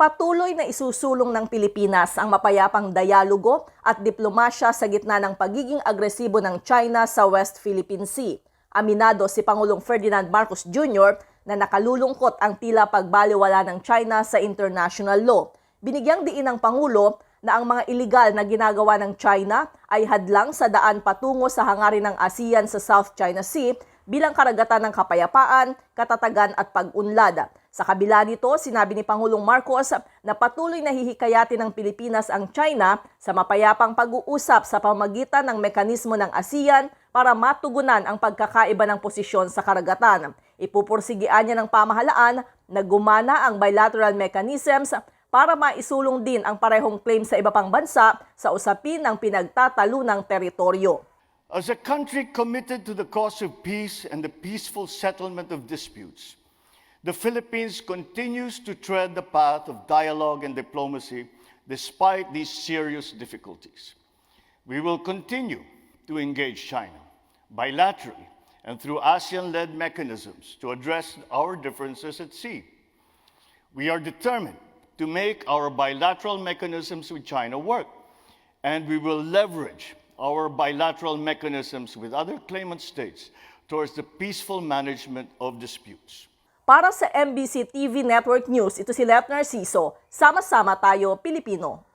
patuloy na isusulong ng Pilipinas ang mapayapang dialogo at diplomasya sa gitna ng pagiging agresibo ng China sa West Philippine Sea. Aminado si Pangulong Ferdinand Marcos Jr. na nakalulungkot ang tila pagbaliwala ng China sa international law. Binigyang diin ng Pangulo na ang mga iligal na ginagawa ng China ay hadlang sa daan patungo sa hangarin ng ASEAN sa South China Sea bilang karagatan ng kapayapaan, katatagan at pag-unlad. Sa kabila nito, sinabi ni Pangulong Marcos na patuloy na hihikayatin ng Pilipinas ang China sa mapayapang pag-uusap sa pamagitan ng mekanismo ng ASEAN para matugunan ang pagkakaiba ng posisyon sa karagatan. Ipupursigian niya ng pamahalaan na gumana ang bilateral mechanisms para maisulong din ang parehong claim sa iba pang bansa sa usapin ng pinagtatalunang teritoryo. As a country committed to the cause of peace and the peaceful settlement of disputes, the Philippines continues to tread the path of dialogue and diplomacy despite these serious difficulties. We will continue to engage China bilaterally and through ASEAN led mechanisms to address our differences at sea. We are determined to make our bilateral mechanisms with China work, and we will leverage our bilateral mechanisms with other claimant states towards the peaceful management of disputes. Para sa MBC TV Network News, ito si Let Narciso. Sama-sama tayo, Pilipino.